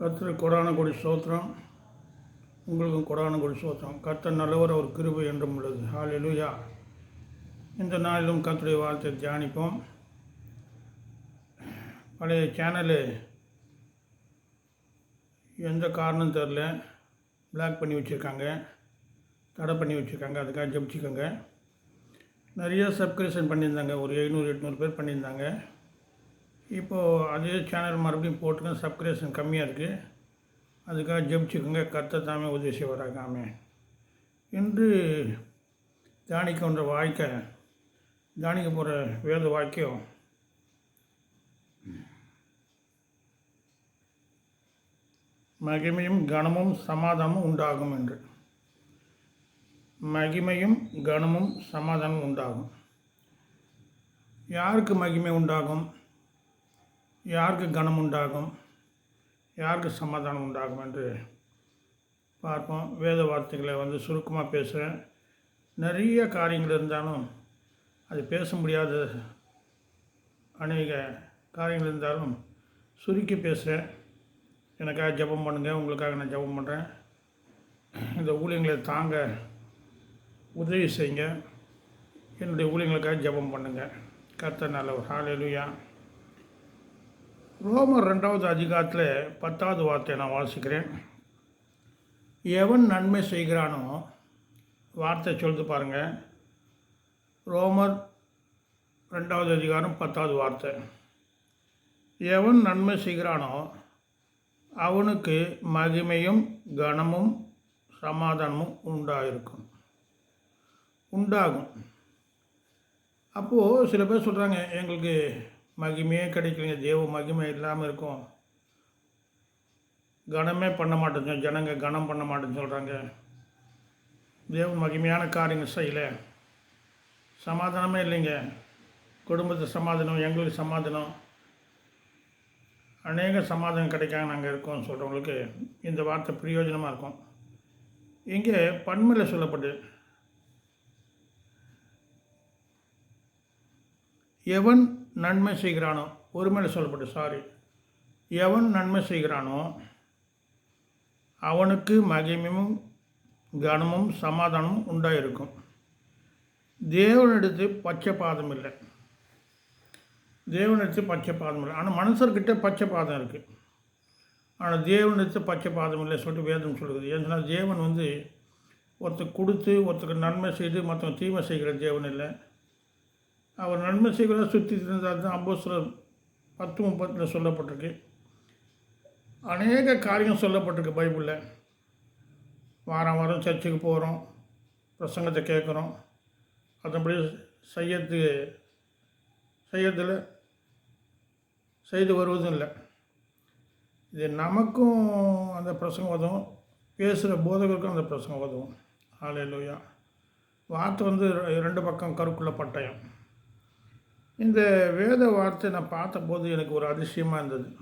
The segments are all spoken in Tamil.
கர்த்தர் கொடான கொடி சோத்திரம் உங்களுக்கும் கொடான கொடி சோத்திரம் கர்த்தர் நல்லவர் ஒரு கிருபை என்றும் உள்ளது. ஹalleluya இந்த நாளிலும் கர்த்தருடைய வார்த்தை தியானிப்போம். பழைய சேனலு எந்த காரணம் தெரில பிளாக் பண்ணி வச்சுருக்காங்க. தடை பண்ணி வச்சுருக்காங்க. அதுக்காக ஜெபிச்சுக்கோங்க. நிறைய சப்ஸ்கிரிப்ஷன் பண்ணியிருந்தாங்க. ஒரு எழுநூறு எட்நூறு பேர் பண்ணியிருந்தாங்க. இப்போது அதே சேனல் மறுபடியும் போட்டுங்க சப்ஸ்கிரேஷன் கம்மியாக இருக்குது அதுக்காக ஜெபிச்சுக்கோங்க கர்த்தர் தாமே உதவி செய்வாராகாமே என்று தியானிக்கின்ற வாழ்க்கை தியானிக்க போகிற வேத வாக்கியம். மகிமையும் கனமும் சமாதானமும் உண்டாகும் என்று. மகிமையும் கனமும் சமாதானமும் உண்டாகும். யாருக்கு மகிமை உண்டாகும்? யாருக்கு கனம் உண்டாகும் யாருக்கு சமாதானம் உண்டாகும் என்று பார்ப்போம். வேத வார்த்தைகளை வந்து சுருக்கமாக பேசுகிறேன் நிறைய காரியங்கள் இருந்தாலும் அது பேச முடியாத அநேக காரியங்கள் இருந்தாலும் சுருக்கி பேசுகிறேன் எனக்காக ஜெபம் பண்ணுங்கள் உங்களுக்காக நான் ஜெபம் பண்ணுறேன் இந்த ஊழியங்களை தாங்க உதவி செய்யுங்க. என்னுடைய ஊழியங்களுக்காக ஜெபம் பண்ணுங்கள் கர்த்த நல்ல ஒரு ஹாலேலுயா ரோமர் ரெண்டாவது அதிகாரத்தில் பத்தாவது வார்த்தையை நான் வாசிக்கிறேன். எவன் நன்மை செய்கிறானோ வார்த்தை சொல்லுது பாருங்கள் ரோமர் ரெண்டாவது அதிகாரம் பத்தாவது வார்த்தை. எவன் நன்மை செய்கிறானோ அவனுக்கு மகிமையும் கனமும் சமாதானமும் உண்டாயிருக்கும். உண்டாகும். அப்போது சில பேர் சொல்கிறாங்க எங்களுக்கு மகிமையே கிடைக்கலைங்க. தேவ மகிமை இல்லாமல் இருக்கும். கனமே பண்ண மாட்டேங்க ஜனங்க கனம் பண்ண மாட்டேன்னு சொல்கிறாங்க தேவன் மகிமையான காரியங்கள் செய்யலை. சமாதானமே இல்லைங்க. குடும்பத்து சமாதானம் எங்களுக்கு சமாதானம். அநேக சமாதானம் கிடைக்காம நாங்கள் இருக்கோம் சொல்கிறவங்களுக்கு இந்த வார்த்தை பிரயோஜனமாக இருக்கும். இங்கே பன்மையில் சொல்லப்பட்டு எவன் நன்மை செய்கிறானோ? ஒருமையில் சொல்லப்பட்டு சாரி எவன் நன்மை செய்கிறானோ அவனுக்கு மகிமையும் கனமும் சமாதானமும் உண்டாயிருக்கும். தேவனிடத்து பச்சை பாதம் இல்லை. தேவனிடத்து பச்சை பாதம் இல்லை. ஆனால் மனுஷர்கிட்ட பச்சை பாதம் இருக்குது ஆனால் தேவனிடத்து பச்சை பாதம் இல்லை சொல்லிட்டு வேதம் சொல்லுது. ஏன்னா தேவன் வந்து ஒருத்தர் கொடுத்து ஒருத்தருக்கு நன்மை செய்து மற்றவங்க தீமை செய்கிற தேவன் இல்லை. அவர் நன்மை செய்கிறதா சுற்றி இருந்தால் தான் அப்போஸ்தலர் பத்து முப்பத்தில் சொல்லப்பட்டிருக்கு. அநேக காரியம் சொல்லப்பட்டிருக்கு பைபிளில். வாரம் வாரம் சர்ச்சுக்கு போகிறோம் பிரசங்கத்தை கேட்குறோம். அதன்படி செய்யறது செய்யறதில் செய்து வருவதும் இல்லை. இது நமக்கும் அந்த பிரசங்கம் உதவும் பேசுகிற போதகருக்கும் அந்த பிரசங்கம் உதவும் ஆலையிலூயா வார்த்தை வந்து ரெண்டு பக்கம் கருக்குள்ள பட்டயம். இந்த வேத வார்த்தை நான் பார்த்தபோது எனக்கு ஒரு அதிசயமாக இருந்தது.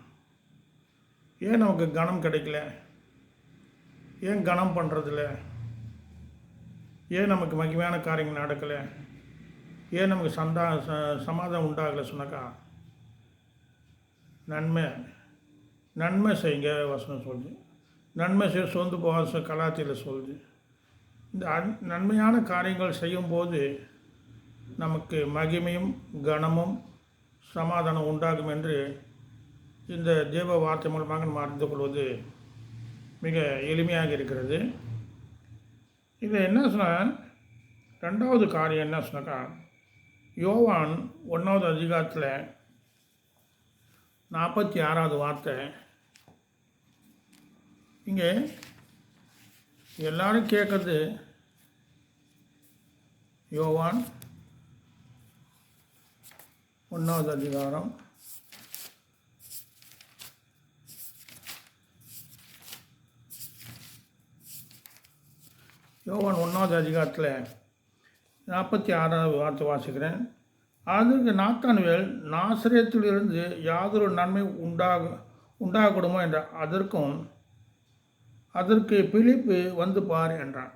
ஏன் நமக்கு கனம் கிடைக்கல? ஏன் கனம் பண்ணுறதில்ல ஏன் நமக்கு மகிமையான காரியங்கள் நடக்கலை? ஏன் நமக்கு சந்தா ச சமாதானம் உண்டாகலை சொன்னாக்கா? நன்மை. நன்மை செய்யுங்க வசனம் சொல்லுது. நன்மை செய்ய சோர்ந்து போக கலாத்தியில் சொல்லுது. இந்த அன்- நன்மையான காரியங்கள் செய்யும்போது நமக்கு மகிமையும் கனமும் சமாதானம் உண்டாகும் என்று இந்த தேவ வார்த்தை மூலமாக நம்ம அறிந்து கொள்வது மிக எளிமையாக இருக்கிறது. இதில் என்ன சொன்னால் ரெண்டாவது காரியம் என்ன சொன்னாக்கா யோவான் ஒன்றாவது அதிகாரத்தில் நாற்பத்தி ஆறாவது வார்த்தை. இங்கே எல்லாரும் கேட்குறது யோவான் ஒன்றாவது அதிகாரம். யோவான் ஒன்றாவது அதிகாரத்தில் நாற்பத்தி ஆறாவது வார்த்தை வாசிக்கிறேன். அதற்கு நாத்தானுவேல் நாசிரியத்திலிருந்து யாதொரு நன்மை உண்டாக உண்டாகக்கூடுமோ என்ற அதற்கும் அதற்கு பிழிப்பு வந்து பார் என்றான்.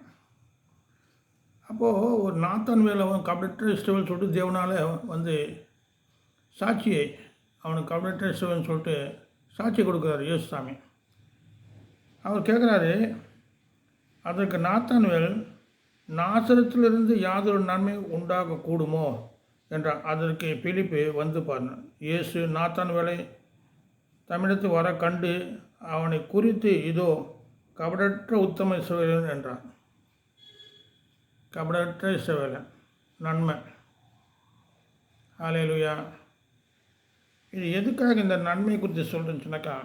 அப்போது ஒரு நாத்தான்வேல் அவன் கம்ப்யூட்டர் இஸ்டவல் சொல்லிட்டு தேவனால் வந்து சாட்சியை அவனுக்கு கபடற்ற சிவன் சொல்லிட்டு சாட்சி கொடுக்குறாரு இயேசுசாமி. அவர் கேட்குறாரு அதற்கு நாத்தான்வேல் நாசரத்திலிருந்து யாதொரு நன்மை உண்டாக கூடுமோ என்றார் அதற்கு பிலிப்பு வந்து பாருங்கள் இயேசு நாத்தான்வேலை தமிழத்து வர கண்டு அவனை குறித்து இதோ கபடற்ற உத்தம இஸ்ரவேலன் என்றான். கபடற்ற இஸ்ரவேலன் நன்மை. ஆலையிலுயா இது எதுக்காக இந்த நன்மை குறித்து சொல்கிறேன்னு சொன்னாக்கா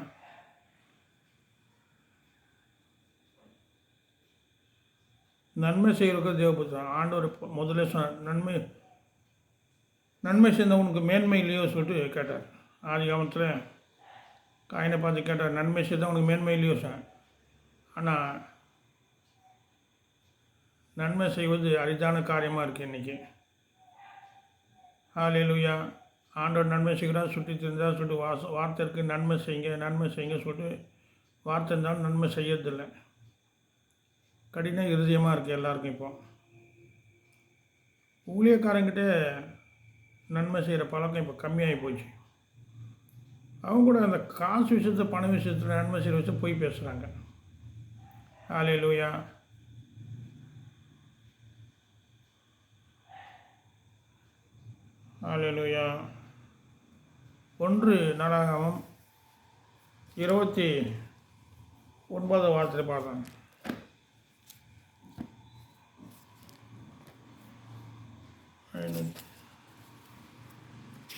நன்மை செய்கிறதுக்கு தேவபுத்திரம் ஆண்டவர் முதல்ல சொன்ன நன்மை நன்மை செய்தவனுக்கு மேன்மை இல்லையோ சொல்லிட்டு கேட்டார். ஆதி காலத்தில் காயினை பார்த்து கேட்டார் நன்மை செய்தவனுக்கு மேன்மை இல்லையோ சார் ஆனால் நன்மை செய்வது அரிதான காரியமாக இருக்குது இன்றைக்கி ஹாலேலுயா ஆண்டவர் நன்மை செய்கிறார் சுற்றி தெரிஞ்சால் சொல்லிட்டு வாச வார்த்தைக்கு நன்மை செய்யுங்க நன்மை செய்யுங்க சொல்லிட்டு வார்த்தை இருந்தாலும் நன்மை செய்யறதில்லை. கடின இருதயமாக இருக்குது எல்லாருக்கும் இப்போ. ஊழியக்காரங்கிட்ட நன்மை செய்கிற பழக்கம் இப்போ கம்மியாகி போச்சு. அவங்க கூட அந்த காசு விஷயத்தை பண விஷயத்தில் நன்மை செய்கிற விஷயம் போய் பேசுகிறாங்க ஆலே லூயா ஆலே லூயா ஒன்று நாளாகமம் இருபத்தி ஒன்பது வாரத்தில் பார்த்தாங்க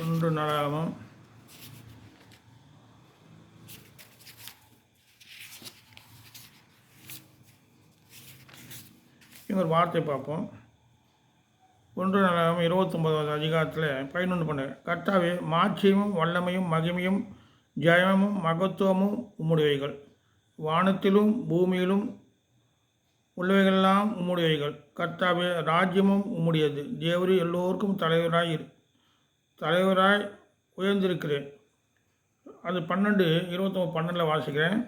ஒன்று நாடகமும் இங்கே ஒரு வார்த்தை பார்ப்போம். ஒன்று நாளாகவும் இருபத்தொம்பதாவது அதிகாரத்தில் பதினொன்று பண்ண கர்த்தாவே மாட்சியமும் வல்லமையும் மகிமையும் ஜெயமும் மகத்துவமும் உம்முடையவைகள் வானத்திலும் பூமியிலும் உள்ளவைகளெல்லாம் உம்முடையவைகள் கர்த்தாவே ராஜ்யமும் உம்முடையது. தேவரி எல்லோருக்கும் தலைவராய் தலைவராய் உயர்ந்திருக்கிறேன். அது பன்னெண்டு இருபத்தொம்பது பன்னெண்டில் வாசிக்கிறேன்.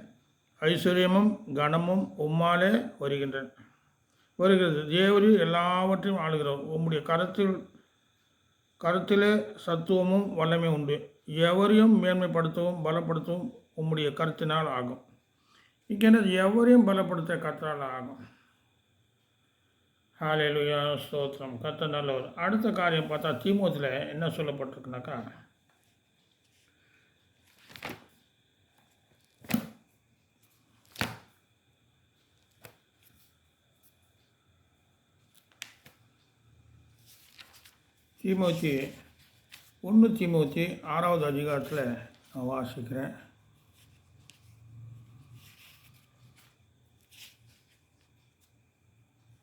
ஐஸ்வர்யமும் கனமும் உம்மாலே வருகின்றன. வருகிறது. தேவரி எல்லாவற்றையும் ஆளுகிறவர். உம்முடைய கருத்தில் கருத்திலே சத்துவமும் வல்லமை உண்டு. எவரையும் மேன்மைப்படுத்தவும் பலப்படுத்தவும் உம்முடைய கருத்தினால் ஆகும். இங்கே எவரையும் பலப்படுத்த கத்தால் ஆகும். ஹாலேலுயா ஸ்தோத்திரம். கத்த நல்லவர். அடுத்த காரியம் பார்த்தா தீமோத்தில் என்ன சொல்லப்பட்டிருக்குனாக்கா தீமூத்தி ஒன்று தீமூத்தி ஆறாவது அதிகாரத்தில் நான் வாசிக்கிறேன்.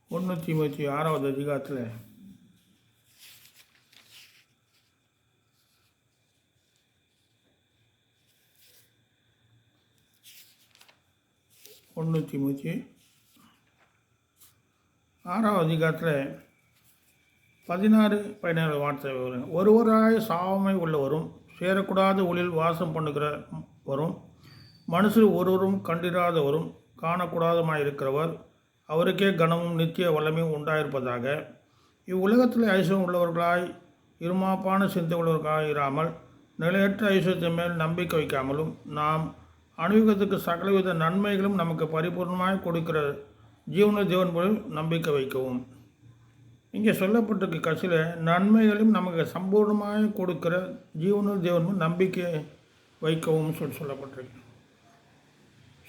ஒன்று தீமூத்தி ஆறாவது அதிகாரத்தில். ஒன்று தீமூத்தி ஆறாவது அதிகாரத்தில் பதினாறு பதினேழு வார்த்தை வரும். ஒருவராய் சாவமை உள்ளவரும் சேரக்கூடாத ஒளியில் வாசம் பண்ணுகிற வரும் மனுஷர் ஒருவரும் கண்டிராதவரும் காணக்கூடாதமாயிருக்கிறவர் அவருக்கே கனமும் நித்திய வல்லமையும் உண்டாயிருப்பதாக. இவ்வுலகத்தில் ஐஸ்வரம் உள்ளவர்களாய் இருமாப்பான சிந்தை உள்ளவர்களாக இராமல் நிலையற்ற ஐஸ்வரத்தின் மேல் நம்பிக்கை வைக்காமலும் நாம் அணுகத்துக்கு சகலவித நன்மைகளும் நமக்கு பரிபூர்ணமாய் கொடுக்கிற ஜீவன தேவன் போல் நம்பிக்கை வைக்கவும். இங்கே சொல்லப்பட்டிருக்க கட்சியில் நன்மைகளையும் நமக்கு சம்பூர்ணமாக கொடுக்கிற ஜீவனும் தேவனும் நம்பிக்கை வைக்கவும் சொல்லி சொல்லப்பட்டிருக்கு.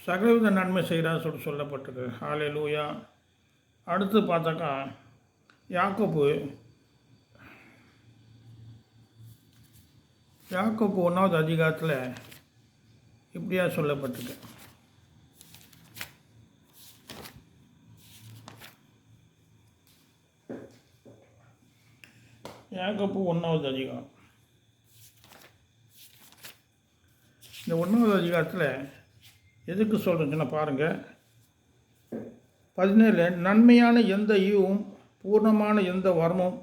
சகலவித நன்மை செய்கிறான்னு சொல்லி சொல்லப்பட்டிருக்கு. ஹாலே லூயா அடுத்து பார்த்தாக்கா யாக்கோப்பு யாக்கோப்பு ஒன்றாவது அதிகாரத்தில் இப்படியா சொல்லப்பட்டிருக்கு. ஏகப்பு ஒன்றாவது அதிகாரம். இந்த ஒன்றாவது அதிகாரத்தில் எதுக்கு சொல்கிறேன்னு பாருங்கள் பதினேழு நன்மையான எந்த ஈவும் பூர்ணமான எந்த வர்மும்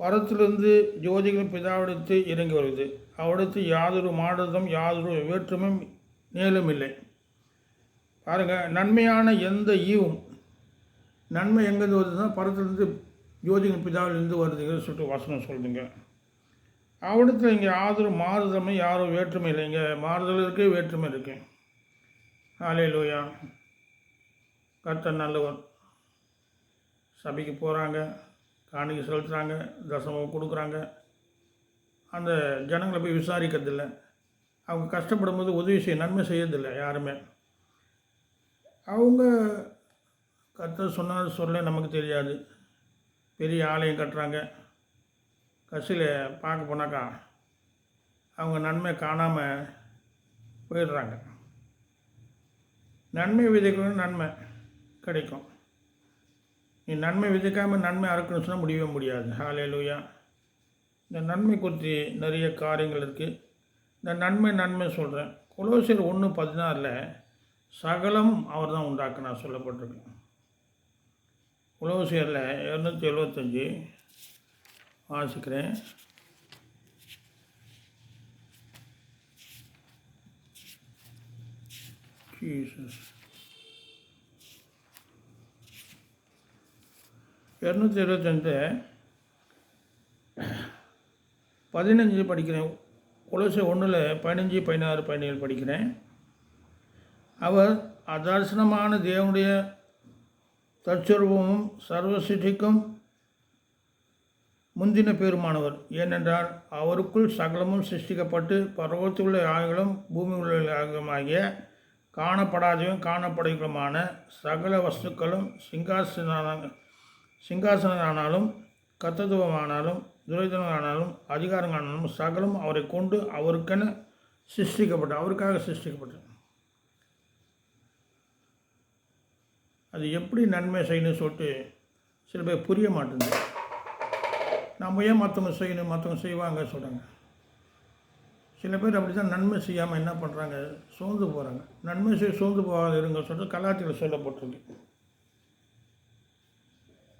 பரத்திலிருந்து ஜோதிகளும் பிதாவிடத்து இறங்கி வருது அவடத்து யாதொரு மாடதம் யாதொரு வேற்றுமையும் மேலும் இல்லை. பாருங்கள் நன்மையான எந்த ஈவும் நன்மை எங்கேருந்து வருதுன்னா பரத்திலிருந்து ஜோதிகள் பிதாவிலிருந்து வருதுங்கிற சொல்லிட்டு வசனம் சொல்லுதுங்க. அவடத்தில் இங்கே ஆதரவு மாறுதலும் யாரும் வேற்றுமை இல்லைங்க மாறுதல் இருக்குது வேற்றுமை இருக்குது ஆலே லூயா கர்த்தர் நல்லவர். சபைக்கு போகிறாங்க காணிக்கை செலுத்துகிறாங்க தசமம் கொடுக்குறாங்க. அந்த ஜனங்களை போய் விசாரிக்கிறதில்ல. அவங்க கஷ்டப்படும் போது உதவி செய்ய நன்மை செய்யறதில்லை யாருமே. அவங்க கர்த்தர் சொன்னார் சொல்ல நமக்கு தெரியாது. பெரிய ஆலயம் கட்டுறாங்க. கடைசியில் பார்க்க போனாக்கா அவங்க நன்மை காணாமல் போயிடுறாங்க. நன்மை விதைக்கணும் நன்மை கிடைக்கும். நீ நன்மை விதைக்காமல் நன்மை அறுக்கணும்னு சொன்னால் முடியவே முடியாது. ஹாலே லூயா இந்த நன்மை குறித்து நிறைய காரியங்கள் இருக்குது இந்த நன்மை நன்மை சொல்கிறேன் குலோசியர் ஒன்று பதினாறில் சகலம் அவர் தான் உண்டாக்குனா சொல்லப்பட்டிருக்கு உலோசியரில் இரநூத்தி எழுபத்தஞ்சி வாசிக்கிறேன். ஜீசஸ் இரநூத்தி எழுபத்தஞ்சு பதினஞ்சு படிக்கிறேன். குலசை ஒன்றில் பதினஞ்சு பதினாறு பதினேழு படிக்கிறேன். அவர் அதர்சனமான தேவனுடைய தற்சொருவமும் சர்வசிட்டிக்கும் முந்தின பெருமானவர். ஏனென்றால் அவருக்குள் சகலமும் சிருஷ்டிக்கப்பட்டு பர்வத்தில் உள்ள பூமி உள்ள ஆகிய காணப்படாதவையும் காணப்படுகளுமான சகல வஸ்துக்களும் சிங்காசன சிங்காசனானாலும் கத்தத்துவமானாலும் துரைதனமானாலும் அதிகாரங்களானாலும் சகலம் அவரை கொண்டு அவருக்கென சிருஷ்டிக்கப்பட்ட அவருக்காக சிருஷ்டிக்கப்பட்டது அது எப்படி நன்மை செய்யணும்னு சொல்லிட்டு சில பேர் புரிய மாட்டேங்குது. நம்ம ஏன் மற்றவங்க செய்யணும் மற்றவங்க செய்வாங்க சொல்கிறாங்க சில பேர் அப்படி தான் நன்மை செய்யாமல் என்ன பண்ணுறாங்க சோர்ந்து போகிறாங்க நன்மை செய்ய சோர்ந்து போகாத இருங்க சொல்லிட்டு கலாத்தியில் சொல்லப்பட்டிருக்கு.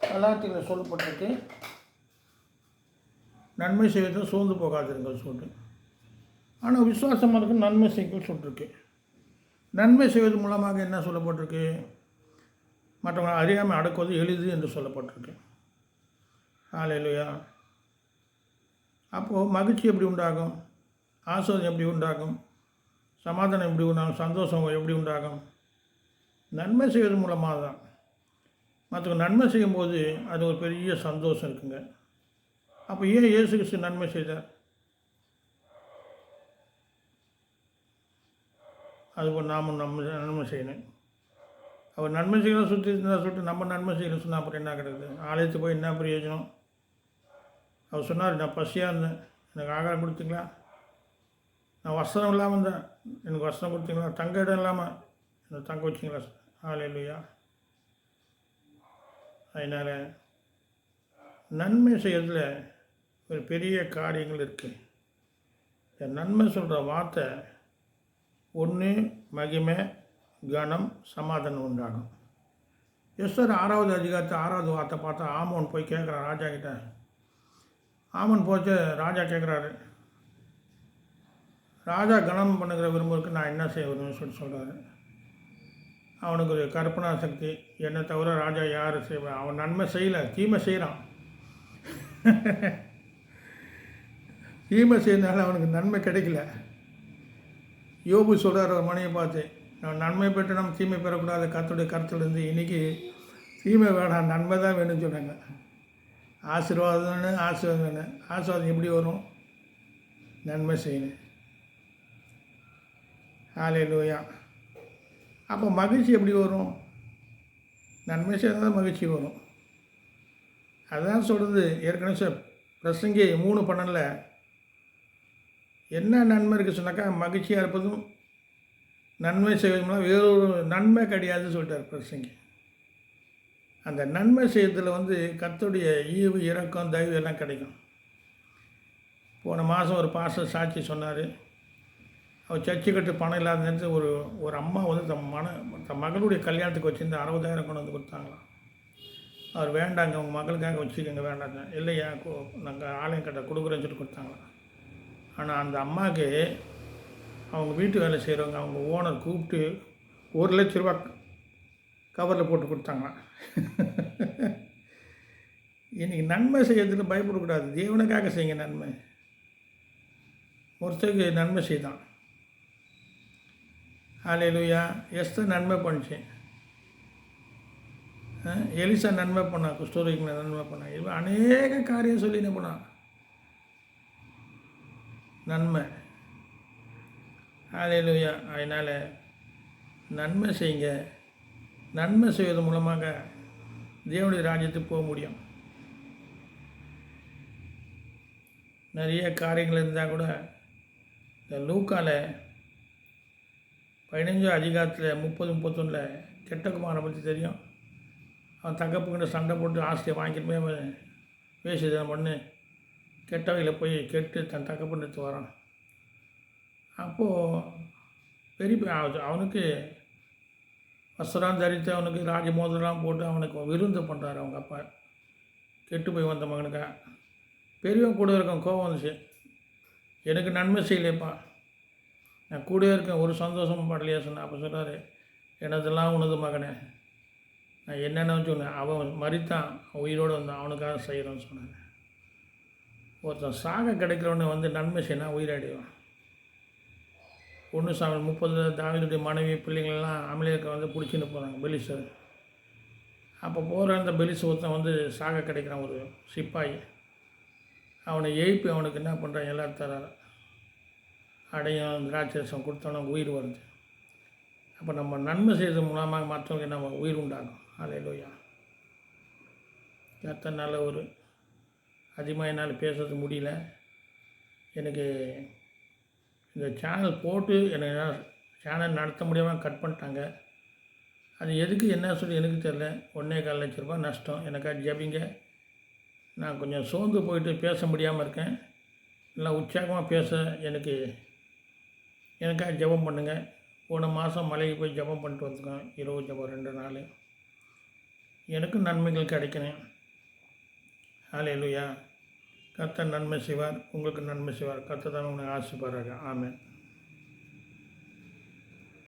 கலாத்தியில் சொல்லப்பட்டிருக்கு. நன்மை செய்வது சோர்ந்து போகாதிருங்கள் சொல்லிட்டு. ஆனால் விசுவாசமாக இருக்கு நன்மை செய்ய சொல்லிருக்கு நன்மை செய்வது மூலமாக என்ன சொல்லப்பட்டிருக்கு? மற்றவங்களை அறியாமல் அடக்குவது எளிது என்று சொல்லப்பட்டிருக்கு. ஆலையிலையா அப்போது மகிழ்ச்சி எப்படி உண்டாகும்? ஆசோதம் எப்படி உண்டாகும்? சமாதானம் எப்படி உண்டாகும்? சந்தோஷம் எப்படி உண்டாகும்? நன்மை செய்வது மூலமாக தான். மற்றவங்க நன்மை செய்யும்போது அது ஒரு பெரிய சந்தோஷம் இருக்குங்க. அப்போ ஏன் இயேசு கிறிஸ்து நன்மை செய்தார்? அதுபோல் நாமும் நம்ம நன்மை செய்யணும். அவர் நன்மை செய்யணும் சுற்றி இருந்தால் சொல்லிட்டு நம்ம நன்மை செய்யணும் சொன்னால் அப்புறம் என்ன கிடையாது ஆலயத்துக்கு போய் என்ன பிரயோஜனம்? அவர் சொன்னார் நான் பசியாக இருந்தேன். எனக்கு ஆகாரம் கொடுத்தீங்களா? நான் வஸ்திரம் இல்லாமல் இருந்தேன். எனக்கு வஸ்திரம் கொடுத்தீங்களா? தங்க இடம் இல்லாமல் என்னை தங்க வச்சிங்களா? இல்லையா அதனால் நன்மை செய்கிறதுல ஒரு பெரிய காரியங்கள் இருக்குது இந்த நன்மை சொல்கிற வார்த்தை ஒன்று மகிமை கனம் சமாதானம் உண்டாகும். எஸ்வர் ஆறாவது அதிகாரத்தை ஆறாவது வார்த்தை பார்த்தா ஆமோன் போய் கேட்குறான் ராஜா கிட்ட. ஆமன் போச்சு ராஜா கேட்குறாரு. ராஜா கனம் பண்ணுகிற விரும்புவதுக்கு நான் என்ன செய்ய விரும்புன்னு சொல்லி சொல்கிறாரு அவனுக்கு ஒரு கற்பனா சக்தி. என்னை தவிர ராஜா யார் செய்வான் அவன் நன்மை செய்யலை தீமை செய்கிறான் தீமை செய்யறதுனால அவனுக்கு நன்மை கிடைக்கல. யோபு சொல்கிறார் ஒரு மனையை பார்த்து நான் நன்மை பெற்று நம்ம தீமை பெறக்கூடாது. கத்துடைய கருத்துலேருந்து இன்றைக்கி தீமை வேணாம் நன்மை தான் வேணும்னு சொல்கிறாங்க ஆசீர்வாதம் ஆசீர்வாதம் வேணும். ஆசீர்வாதம் எப்படி வரும்? நன்மை செய்யணும் ஆலை லோயா அப்போ மகிழ்ச்சி எப்படி வரும்? நன்மை செய்தால் மகிழ்ச்சி வரும். அதுதான் சொல்கிறது ஏற்கனவே சார் பிரசங்கி மூணு பன்னெண்டில் என்ன நன்மை இருக்குது சொன்னாக்கா மகிழ்ச்சியாக இருப்பதும் நன்மை செய்வதும் வேறொரு நன்மை கிடையாதுன்னு சொல்லிட்டார் பிரசங்கி. அந்த நன்மை செய்யறதுல வந்து கத்துடைய ஈவு இறக்கம் தயவு எல்லாம் கிடைக்கும். போன மாதம் ஒரு பாச சாட்சி சொன்னார். அவர் சர்ச்சு கட்டு பணம் இல்லாத நேரத்தில் ஒரு ஒரு அம்மா வந்து தம் மன தம் மகளுடைய கல்யாணத்துக்கு வச்சுருந்து அறுபதாயிரம் கொண்டு வந்து கொடுத்தாங்களாம். அவர் வேண்டாங்க உங்கள் மகளுக்காக வச்சுக்கோங்க வேண்டாங்க. இல்லையா நாங்கள் ஆலயம் கட்ட கொடுக்குறேன்னு சொல்லிட்டு கொடுத்தாங்களாம். ஆனால் அந்த அம்மாவுக்கு அவங்க வீட்டு வேலை செய்கிறவங்க அவங்க ஓனர் கூப்பிட்டு ஒரு லட்ச ரூபா கவரில் போட்டு கொடுத்தாங்களாம். இன்றைக்கி நன்மை செய்யறதுக்கு பயப்படக்கூடாது தேவனுக்காக செய்யுங்க நன்மை. ஒருத்தருக்கு நன்மை செய்தான். ஹalleluya எஸ்தர் நன்மை பண்ணுச்சு. எலிசா நன்மை பண்ணான் குஷ்டரோகிக்கு நன்மை பண்ணான் இவன் அநேக காரியம் சொல்லி என்ன பண்ணான் நன்மை. ஹalleluya. அதனால் நன்மை செய்யுங்க. நன்மை செய்வது மூலமாக தேவனுடைய ராஜ்யத்துக்கு போக முடியும். நிறைய காரியங்கள் இருந்தால் கூட இந்த லூக்காவில் பதினஞ்சு அதிகாரத்தில் முப்பது முப்பத்தொன்னில் கெட்டகுமாரை பற்றி தெரியும். அவன் தகப்புக்கிட்ட சண்டை போட்டு ஆசையை வாங்கிட்டு போய் அவன் வேசிதனம் பண்ணு. கெட்டவையில் போய் கெட்டு தன் தகப்பனுக்கு வரான். அப்போது பெரிய அவனுக்கு வஸ்திரம் தரித்து அவனுக்கு ராஜ மோதிரம்லாம் போட்டு அவனுக்கு விருந்து பண்ணுறாரு அவங்க அப்பா. கெட்டு போய் வந்த மகனுக்கா. பெரியவன் கூட இருக்க கோவம் வந்துச்சு. எனக்கு நன்மை செய்யலையப்பா. நான் கூடவே இருக்கேன் ஒரு சந்தோஷமும் படலையா சொன்னேன் அப்போ சொல்கிறாரு எனதெல்லாம் உனது மகனே. நான் என்னென்ன சொன்னேன். அவன் மறித்தான் அவன் உயிரோடு வந்தான் அவனுக்காக செய்கிறோன்னு சொன்னாங்க ஒருத்தன் சாக கிடைக்கிறவனே வந்து நன்மை செய்யினா உயிராடிவான் ஒன்று சாமி முப்பது தாவிதுடைய மனைவி பிள்ளைங்களெல்லாம் அமலேக்க வந்து பிடிச்சின்னு போகிறாங்க பெலிசர் அப்போ போகிற அந்த பெலிசு ஒருத்தன் வந்து சாக கிடைக்கிறான் ஒரு சிப்பாய். அவனை எழுப்பி அவனுக்கு என்ன பண்ணுறான் எல்லாரும் தராரு அடையும் திராட்சரசம் கொடுத்தவன உயிர் வருது. அப்போ நம்ம நன்மை செய்வது மூலமாக மற்றவங்க நம்ம உயிர் உண்டாகும். அலையிலோயா எத்தனை நல்ல ஒரு அதிகமாக என்னால் பேசுறது முடியல. எனக்கு இந்த சேனல் போட்டு எனக்கு சேனல் நடத்த முடியாமல் கட் பண்ணிட்டாங்க. அது எதுக்கு என்ன சொல்லி எனக்கு தெரில ஒன்றே கால் லட்ச ரூபா நஷ்டம். எனக்காக ஜபிங்க. நான் கொஞ்சம் சோர்ந்து போயிட்டு பேச முடியாமல் இருக்கேன். நல்லா உற்சாகமாக பேச எனக்கு எனக்காக ஜெபம் பண்ணுங்கள் போன மாதம் மலைக்கு போய் ஜெபம் பண்ணிட்டு வந்துருக்கோம். இரவு ஜபம் ரெண்டு நாள். எனக்கும் நன்மைகள் கிடைக்கணும். ஹalleluya கத்த நன்மை செய்வார் உங்களுக்கு நன்மை செய்வார். கத்த தான் உனக்கு ஆசைப்படுறாங்க ஆமேன்.